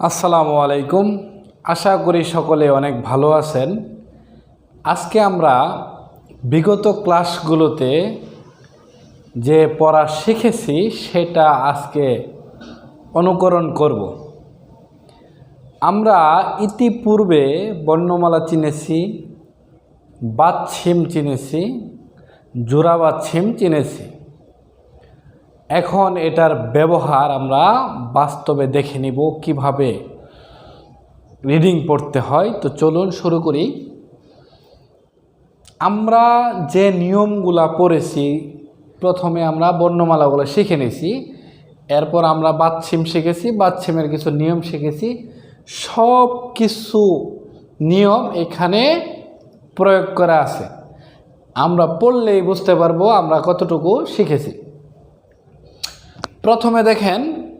আসসালামু আলাইকুম। আশা করি সকলে অনেক ভালো আছেন। আজকে আমরা বিগত ক্লাসগুলোতে যে পড়া শিখেছি, সেটা আজকে অনুকরণ করব। আমরা ইতিপূর্বে বর্ণমালা চিনেছি বাচ্ছিম চিনেছি, জোড়া বাচ্ছিম চিনেছি। এখন এটার ব্যবহার আমরা বাস্তবে দেখে নিব কীভাবে রিডিং পড়তে হয়। তো চলুন শুরু করি। আমরা যে নিয়মগুলা পড়েছি, প্রথমে আমরা বর্ণমালাগুলো শিখে নিয়েছি এরপর আমরা বাচ্ছিম শিখেছি বাচ্ছিমের কিছু নিয়ম শিখেছি। সব কিছু নিয়ম এখানে প্রয়োগ করা আছে। আমরা পড়লেই বুঝতে পারব আমরা কতটুকু শিখেছি। প্রথমে দেখেন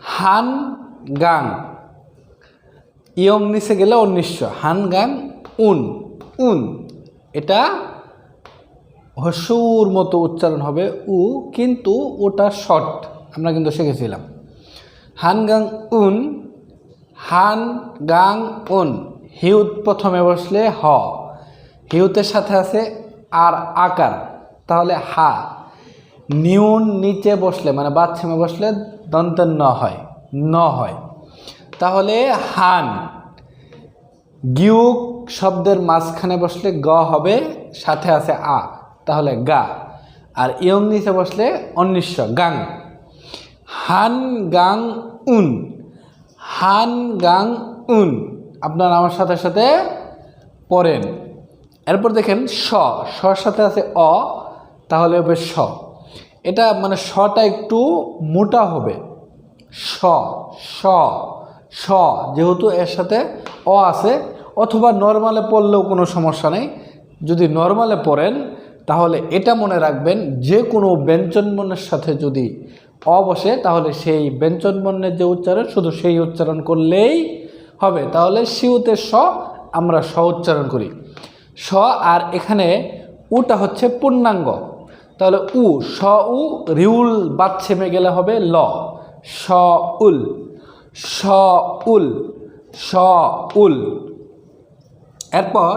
হান গাং ইয়ং নিচে গেলে উনিশশো গাং উন উন। এটা হসুর মতো উচ্চারণ হবে উ, কিন্তু ওটা শর্ট। আমরা কিন্তু শিখেছিলাম। হান গাং, উন। হান গাং, উন। হিউত প্রথমে বসলে হ। হিউতের সাথে আছে আর আকার। তাহলে হা। নিউন নিচে বসলে মানে বাচ্চামে বসলে দন্তের ন হয় ন হয়। তাহলে হান, গিউক শব্দের মাঝখানে বসলে গ হবে, সাথে আছে আ, তাহলে গা। আর ইয়ং নিচে বসলে অনিশ্ব গাং। হান, গাং, উন। হান, গাং, উন। আপনার আমার সাথে সাথে পড়েন। এরপর দেখেন স সর সাথে আছে অ, তাহলে হবে স এটা মানে শটা একটু মোটা হবে। স স স যেহেতু এর সাথে অ আছে, অথবা নর্মালে পড়লেও কোনো সমস্যা নেই। যদি নর্মালে পড়েন, তাহলে এটা মনে রাখবেন যে কোনো ব্যঞ্জনবর্ণের সাথে যদি অ বসে, তাহলে সেই ব্যঞ্জনবর্ণের যে উচ্চারণ, শুধু সেই উচ্চারণ করলেই হবে। তাহলে শিউতে স, আমরা স উচ্চারণ করি। স আর এখানে উটা হচ্ছে পূর্ণাঙ্গ। তাহলে উ, স, উ, রিউল বাদ ছেমে গেলে হবে ল। স, উল। স উল। স, উল। এরপর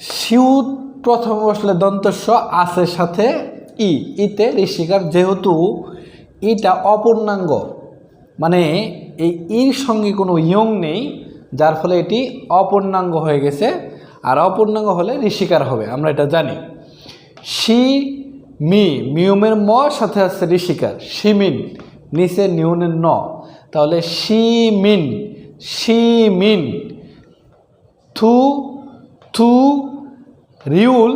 শিউত প্রথম বসলে দন্তস্ব আসের সাথে ই। ইতে ঋষিকার যেহেতু ইটা অপূর্ণাঙ্গ মানে এই ইর সঙ্গে কোনো ইয়ং নেই, যার ফলে এটি অপূর্ণাঙ্গ হয়ে গেছে। আর অপূর্ণাঙ্গ হলে ঋষিকার হবে, আমরা এটা জানি। সি মি, মিউমের ম সাথে আছে ঋষিকার। সিমিন নিচে নিউনের ন। তাহলে সিমিন সিমিন থু থু, রিউল,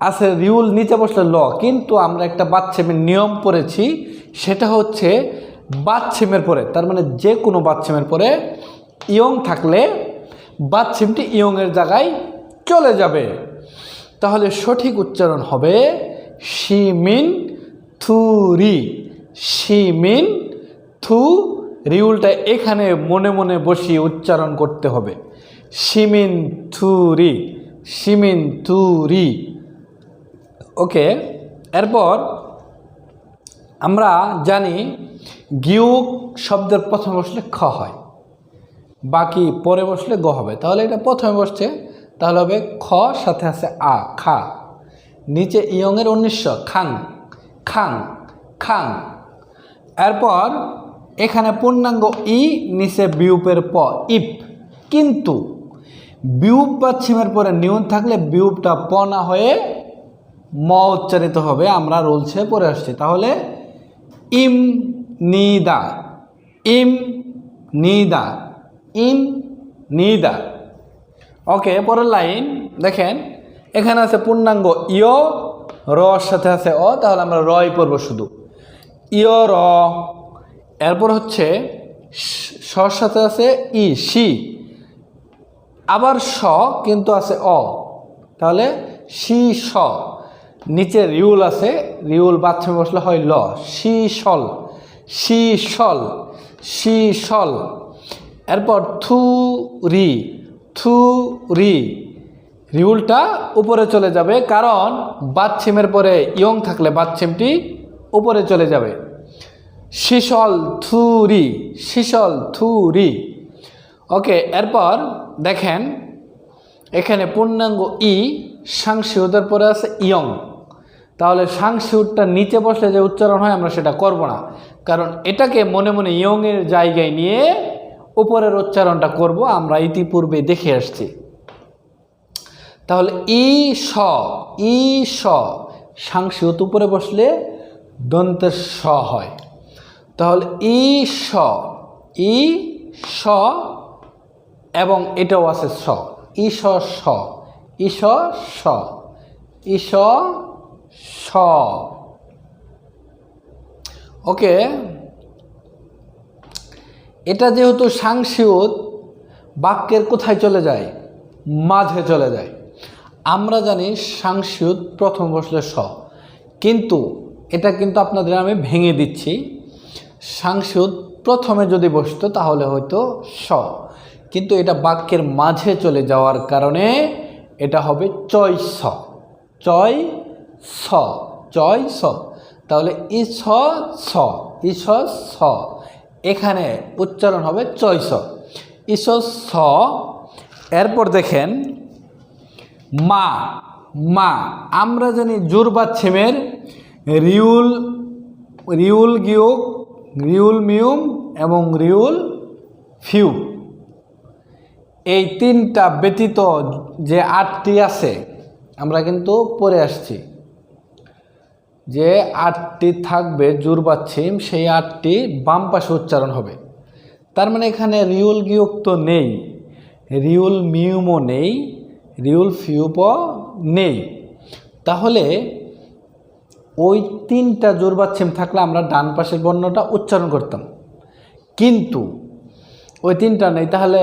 আছে রিউল নিচে বসলে ল। কিন্তু আমরা একটা বাচ্চেমের নিয়ম পড়েছি, সেটা হচ্ছে বাচ্চেমের পরে, তার মানে যে কোনো বাচ্চেমের পরে ইয়ং থাকলে বাচ্চিমটি ইয়ংয়ের জায়গায় চলে যাবে। তাহলে সঠিক উচ্চারণ হবে শিমিন থুরি। শিমিন থু রিউলটা এখানে মনে মনে বসিয়ে উচ্চারণ করতে হবে। শিমিন থুরি শিমিন থুরি। ওকে এরপর আমরা জানি গিউক শব্দের প্রথমে বসলে খ হয়, বাকি পরে বসলে গ হবে। তাহলে এটা প্রথমে বসছে তাহলে হবে খ, সাথে আছে আ, খা। নিচে ইয়ংয়ের উনিশশো, খাং খাং খাং। এরপর এখানে পূর্ণাঙ্গ ই, নিচে বিউপের প, ইপ। কিন্তু বিউপ বা ছিমের পরে নিউন থাকলে বিউপটা প না হয়ে ম উচ্চারিত হবে। আমরা রুলসে পড়ে আসছি। তাহলে ইম নিদা ইম নিদা ইম নিদা ওকে পরের লাইন দেখেন, এখানে আছে পূর্ণাঙ্গ ইয় রর সাথে আছে অ, তাহলে আমরা রই পড়ব শুধু। ইয়, র। এরপর হচ্ছে সর সাথে আছে ই সি আবার স কিন্তু আছে অ। তাহলে সি স। নিচে রিউল আছে, রিউল বাথরুমে বসলে হয় ল। সি সল। সি সল। সি সল। এরপর থু রি থু রি রিউলটা উপরে চলে যাবে, কারণ বাচ্ছিমের পরে ইয়ং থাকলে বাচ্ছিমটি উপরে চলে যাবে। শিশল থুরি শিশল থুরি। ওকে, এরপর দেখেন, এখানে পূর্ণাঙ্গ ই সাংশিউদের পরে আছে ইয়ং। তাহলে সাংশিউরটা নিচে বসলে যে উচ্চারণ হয়, আমরা সেটা করব না। কারণ এটাকে মনে মনে ইয়ংয়ের জায়গায় নিয়ে উপরের উচ্চারণটা করব, আমরা ইতিপূর্বে দেখে আসছি। তাহলে ই স ই স সাংশিউত উপরে বসলে দন্তের স হয়। তাহলে ই স ই স এবং এটাও আছে স। ইস স ইস স ইস স। ওকে এটা যেহেতু সাংশিউত বাক্যের কোথায় চলে যায়? মাঝে চলে যায়। আমরা জানি সাংশিউত প্রথম বসলে স। কিন্তু এটা কিন্তু আপনাদের আমি ভেঙে দিচ্ছি। সাংসদ প্রথমে যদি বসতো তাহলে হয়তো স। কিন্তু এটা বাক্যের মাঝে চলে যাওয়ার কারণে এটা হবে চয় স চয় স চয় স তাহলে ই ছ ছ ই ছ ছ এখানে উচ্চারণ হবে চয় স ইস স, এরপর দেখেন, মা মা, আমরা জানি জোর বাচ্ছেমের রিউল রিউল গিয়োগ, রিউল মিউম এবং রিউল ফিউ। এই তিনটা ব্যতীত যে আটটি আছে, আমরা কিন্তু পরে আসছি। যে আটটি থাকবে জোর বাচ্ছিম সেই আটটি বাম পাশে উচ্চারণ হবে। তার মানে এখানে রিউল গিয়োগ নেই, রিউল মিউমও নেই, রিউল ফিউপও নেই। তাহলে ওই তিনটা জোর বাচ্ছিম থাকলে আমরা ডান পাশের বর্ণটা উচ্চারণ করতাম। কিন্তু ওই তিনটা নেই, তাহলে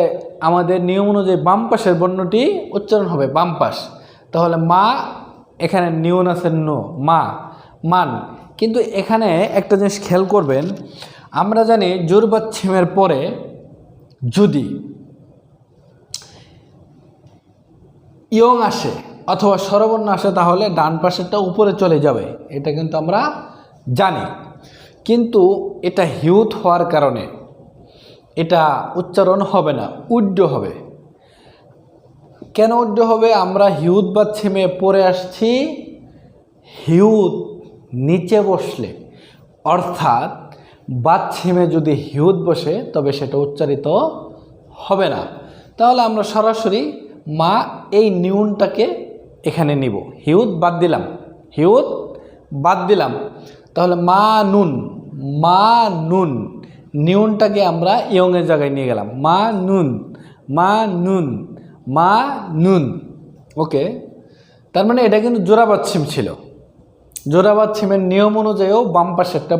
আমাদের নিয়ম অনুযায়ী বাম পাশের বর্ণটি উচ্চারণ হবে বাম পাশ। তাহলে মা, এখানে নিয়ন আছে নো, মা। মান। কিন্তু এখানে একটা জিনিস খেয়াল করবেন, আমরা জানি জোর বাচ্ছিমের পরে যদি ইয়ং আসে অথবা স্বরবর্ণ আসে, তাহলে ডান পাশেরটা উপরে চলে যাবে। এটা কিন্তু আমরা জানি। কিন্তু এটা হিউথ হওয়ার কারণে এটা উচ্চারণ হবে না, উড্ড হবে। কেন উড্ড হবে? আমরা হিউথ বা ছেমে পড়ে আসছি হিউত নিচে বসলে, অর্থাৎ বাচ্ছিমে যদি হিউদ বসে, তবে সেটা উচ্চারিত হবে না। তাহলে আমরা সরাসরি মা এই নিউনটাকে এখানে নিব। হিউদ বাদ দিলাম। হিউদ বাদ দিলাম। তাহলে মা নুন মা নুন, নিউনটাকে আমরা ইয়ংয়ের জায়গায় নিয়ে গেলাম। মা নুন মা নুন মা নুন। ওকে? তার মানে এটা কিন্তু জোড়াবাচ্ছিম ছিল। জোড়াবাচ্ছিমের নিয়ম অনুযায়ীও বাম পাশে একটা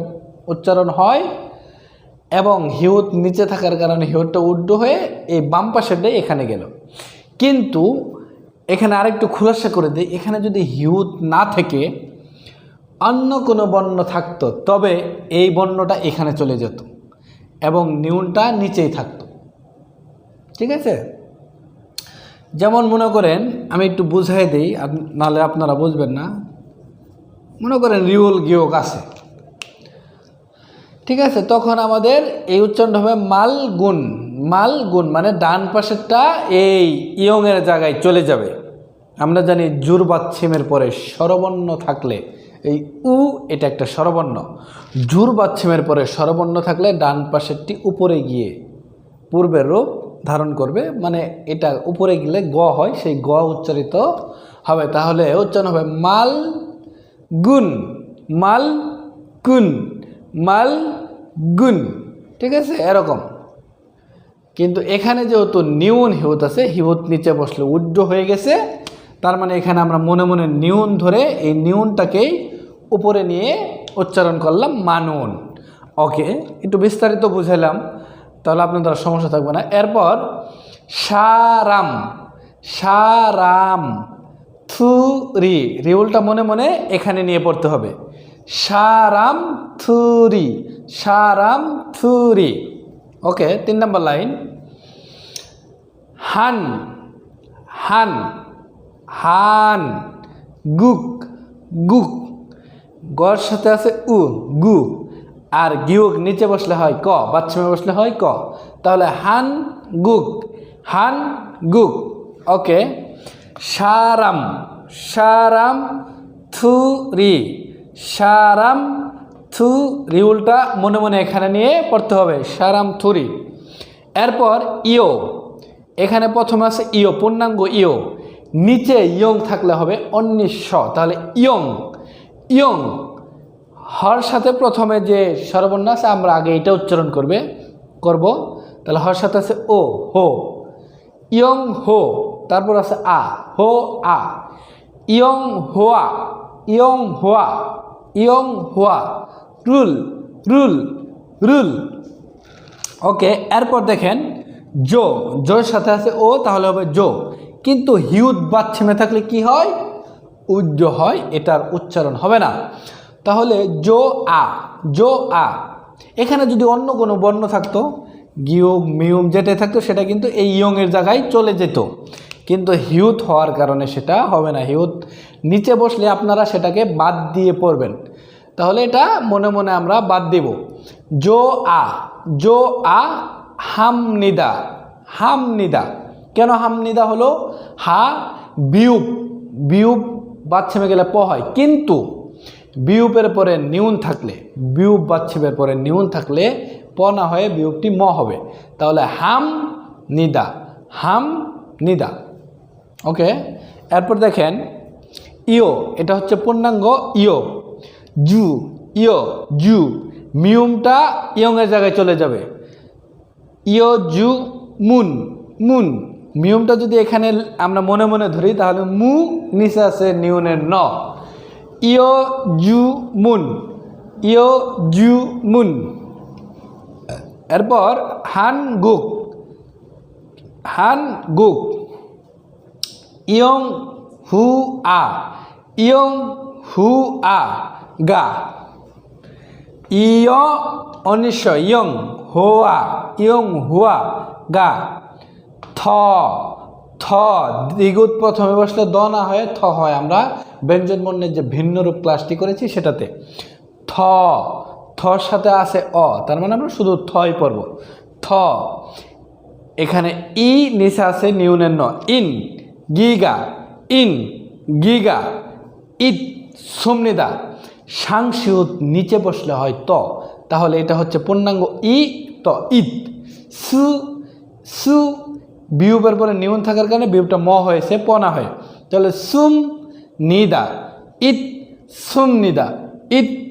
উচ্চারণ হয় এবং হিউত নিচে থাকার কারণে হিউতটা উড্ড হয়ে এই বাম পাশেরটাই এখানে গেল। কিন্তু এখানে আরেকটু খুলাসা করে দিই, এখানে যদি হিউত না থেকে অন্য কোনো বর্ণ থাকতো, তবে এই বর্ণটা এখানে চলে যেত এবং নিউনটা নিচেই থাকতো। ঠিক আছে? যেমন মনে করেন, আমি একটু বুঝাই দিই নাহলে আপনারা বুঝবেন না। মনে করেন রিউল গিয়োগ আছে। ঠিক আছে, তখন আমাদের এই উচ্চারণটা হবে মাল গুণ মাল গুণ মানে ডান পাশেরটা এই ইয়ংয়ের জায়গায় চলে যাবে। আমরা জানি জুর বাচ্ছিমের পরে স্বরবর্ণ থাকলে এই উ এটা একটা স্বরবর্ণ। জুর বাচ্ছিমের পরে স্বরবর্ণ থাকলে ডান পাশেরটি উপরে গিয়ে পূর্বের রূপ ধারণ করবে মানে এটা উপরে গেলে গ হয়, সেই গ উচ্চারিত হবে। তাহলে উচ্চারণ হবে মাল গুণ, মাল গুণ মাল গুণ, ঠিক আছে? এরকম। কিন্তু এখানে যেহেতু নিউন হিউত আছে হিউত নিচে বসলে উড্ড হয়ে গেছে, তার মানে এখানে আমরা মনে মনে নিউন ধরে এই নিউনটাকেই উপরে নিয়ে উচ্চারণ করলাম মানুন। ওকে, একটু বিস্তারিত বুঝাইলাম, তাহলে আপনাদের সমস্যা থাকবে না। এরপর সারাম সারাম। থুরি, রিউলটা মনে মনে এখানে নিয়ে পড়তে হবে। সারাম থুরি সারাম থুরি। ওকে, তিন নম্বর লাইন। হান হান হান, গুক গুক। গর সাথে আছে উ, গু। আর গিউক নিচে বসলে হয় ক বাচ্চামে বসলে হয় ক। তাহলে হান, গুক হান, গুক। ওকে। সারাম সারাম থু রি, সারাম থু রি উল্টা মনে মনে এখানে নিয়ে পড়তে হবে, সারাম থুরি এরপর ইও এখানে প্রথমে আছে ইও পূর্ণাঙ্গ ইও নিচে ইয়ং থাকলে হবে অন্নিশ তাহলে ইয়ং ইয়ং। হর সাথে প্রথমে যে আছে, আমরা আগে এটা উচ্চারণ করবে, করব। তাহলে হর সাথে আছে ও, হো। ইয়ং, হো, তারপর আছে আ। হো আ ইয়ং হোয়া ইয়ং হোয়া ইয়ং হোয়া, রুল রুল রুল। ওকে, এরপর দেখেন, জো, জোর সাথে আছে ও, তাহলে হবে জো। কিন্তু হিউদ বাচ্ছেমে থাকলে কি হয়? উজ্জ হয়, এটার উচ্চারণ হবে না। তাহলে জো আ জো আ। এখানে যদি অন্য কোনো বর্ণ থাকতো গিয়ুম মিউম যেটাই থাকতো, সেটা কিন্তু এই ইয়ংয়ের জায়গায় চলে যেত। কিন্তু হিউথ হওয়ার কারণে সেটা হবে না। হিউথ নিচে বসলে আপনারা সেটাকে বাদ দিয়ে পড়বেন। তাহলে এটা মনে মনে আমরা বাদ দিব। জো আ জো আ হামনিদা হামনিদা। কেন হামনিদা হলো? হা, বিউপ বিউপ বাচ্চামে গেলে প হয়। কিন্তু বিউপের পরে নিউন থাকলে, বিউপ বাচ্চিপের পরে নিউন থাকলে প না হয়ে বিউপটি ম হবে। তাহলে হাম নিদা হাম নিদা ওকে? এরপর দেখেন ইও এটা হচ্ছে পূর্ণাঙ্গ ইও জু ইও জু, মিউমটা ইয়ংয়ের জায়গায় চলে যাবে। ইও জু, মুন মুন। মিউমটা যদি এখানে আমরা মনে মনে ধরি, তাহলে মু, নিচে আছে নিউনের ন। ইও জু, মুন। ইও জু, মুন। এরপর হান, গুক। হান, গুক। ইয়ং হু আ, ইয়ং হু আ, গা। ইয় অনিশ ইয়ং হোয়া, ইয়ং হুয়া, গা। থ থ দ্বিগুত প্রথমে বসলে দ না হয়ে থ হয়। আমরা ব্যঞ্জন বর্ণের যে ভিন্ন রূপ ক্লাসটি করেছি সেটাতে। থ, থর সাথে আছে অ, তার মানে আমরা শুধু থই পড়ব। থ, এখানে ই নিচে আছে নিউনের ন, ইন। গিগা, ইন, গিগা, ইত, সুমনিদা, সাংসিউত নিচে বসলে হয় ত। তাহলে এটা হচ্ছে পূর্ণাঙ্গ ই, ত, ইত। সু সু বিউপের পরে নিউন থাকার কারণে বিউপটা ম হয়েছে, প না হয়ে। তাহলে সুম, নিদা, ইত, সুম, নিদা, ইত